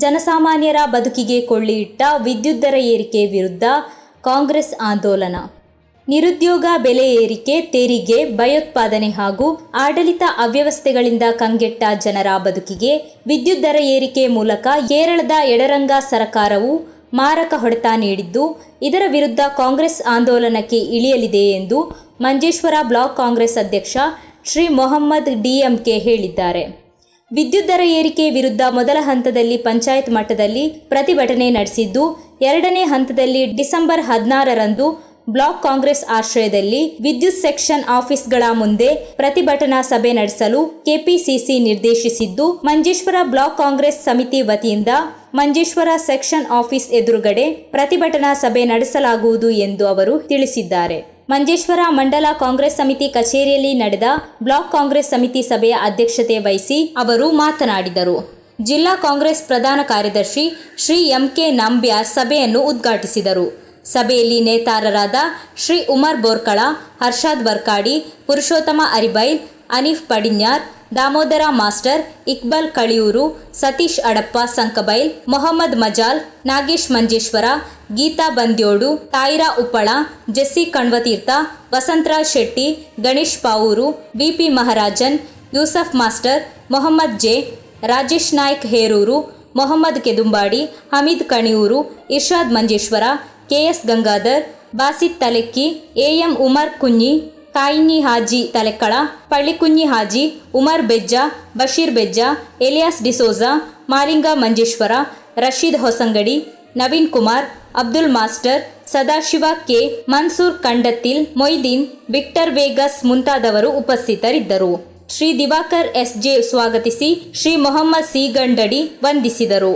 ಜನಸಾಮಾನ್ಯರ ಬದುಕಿಗೆ ಕೊಳ್ಳಿಯಿಟ್ಟ ವಿದ್ಯುತ್ ದರ ಏರಿಕೆ ವಿರುದ್ಧ ಕಾಂಗ್ರೆಸ್ ಆಂದೋಲನ. ನಿರುದ್ಯೋಗ ಬೆಲೆ ಏರಿಕೆ, ತೆರಿಗೆ, ಭಯೋತ್ಪಾದನೆ ಹಾಗೂ ಆಡಳಿತ ಅವ್ಯವಸ್ಥೆಗಳಿಂದ ಕಂಗೆಟ್ಟ ಜನರ ಬದುಕಿಗೆ ವಿದ್ಯುತ್ ದರ ಏರಿಕೆ ಮೂಲಕ ಕೇರಳದ ಎಡರಂಗ ಸರಕಾರವು ಮಾರಕ ಹೊಡೆತ ನೀಡಿದ್ದು, ಇದರ ವಿರುದ್ಧ ಕಾಂಗ್ರೆಸ್ ಆಂದೋಲನಕ್ಕೆ ಇಳಿಯಲಿದೆ ಎಂದು ಮಂಜೇಶ್ವರ ಬ್ಲಾಕ್ ಕಾಂಗ್ರೆಸ್ ಅಧ್ಯಕ್ಷ ಶ್ರೀ ಮೊಹಮ್ಮದ್ ಡಿಎಂಕೆ ಹೇಳಿದ್ದಾರೆ. ವಿದ್ಯುತ್ ದರ ಏರಿಕೆ ವಿರುದ್ಧ ಮೊದಲ ಹಂತದಲ್ಲಿ ಪಂಚಾಯತ್ ಮಟ್ಟದಲ್ಲಿ ಪ್ರತಿಭಟನೆ ನಡೆಸಿದ್ದು, ಎರಡನೇ ಹಂತದಲ್ಲಿ ಡಿಸೆಂಬರ್ ಹದಿನಾರರಂದು ಬ್ಲಾಕ್ ಕಾಂಗ್ರೆಸ್ ಆಶ್ರಯದಲ್ಲಿ ವಿದ್ಯುತ್ ಸೆಕ್ಷನ್ ಆಫೀಸ್ಗಳ ಮುಂದೆ ಪ್ರತಿಭಟನಾ ಸಭೆ ನಡೆಸಲು ಕೆಪಿಸಿಸಿ ನಿರ್ದೇಶಿಸಿದ್ದು, ಮಂಜೇಶ್ವರ ಬ್ಲಾಕ್ ಕಾಂಗ್ರೆಸ್ ಸಮಿತಿ ವತಿಯಿಂದ ಮಂಜೇಶ್ವರ ಸೆಕ್ಷನ್ ಆಫೀಸ್ ಎದುರುಗಡೆ ಪ್ರತಿಭಟನಾ ಸಭೆ ನಡೆಸಲಾಗುವುದು ಎಂದು ಅವರು ತಿಳಿಸಿದ್ದಾರೆ. ಮಂಜೇಶ್ವರ ಮಂಡಲ ಕಾಂಗ್ರೆಸ್ ಸಮಿತಿ ಕಚೇರಿಯಲ್ಲಿ ನಡೆದ ಬ್ಲಾಕ್ ಕಾಂಗ್ರೆಸ್ ಸಮಿತಿ ಸಭೆಯ ಅಧ್ಯಕ್ಷತೆ ವಹಿಸಿ ಅವರು ಮಾತನಾಡಿದರು. ಜಿಲ್ಲಾ ಕಾಂಗ್ರೆಸ್ ಪ್ರಧಾನ ಕಾರ್ಯದರ್ಶಿ ಶ್ರೀ ಎಂಕೆ ನಂಬ್ಯಾರ್ ಸಭೆಯನ್ನು ಉದ್ಘಾಟಿಸಿದರು. ಸಭೆಯಲ್ಲಿ ನೇತಾರರಾದ Shri Umar Borkala, Harshad Barkadi, Purushottama Aribail, Anif Padinyar Damodara master Iqbal Kaliyur, Satish Adappa Sankabail, Mohammed Majal, Nagesh Manjeshwar, Geetha Bandyodu, Thahira Uppala, Jessie Kanvatheertha, Vasantharaj Shetty, Ganesh Pavur BP Maharajan, Yusuf master, Mohammed J, Rajesh Naik Herur, Mohammed Kedumbadi, Hameed Kaniyur, Irshad Manjeshwar KS Gangadhar, Basith Talekki AM Umar Kunhi Kayini Haji Talekkala Pallikunhi Haji, Umar Bejja, Basheer Bejja, Elias D'Souza Maringa Manjeshwar, Rasheed Hosangadi, Naveen Kumar, Abdul master, Sadashiva K, Mansoor Kandathil, Moideen, Victor Vegas ಮುಂತಾದವರು ಉಪಸ್ಥಿತರಿದ್ದರು. Shri Diwakar SJ ಸ್ವಾಗತಿಸಿ Shri Mohammed C ಗಂಡಡಿ ವಂದಿಸಿದರು.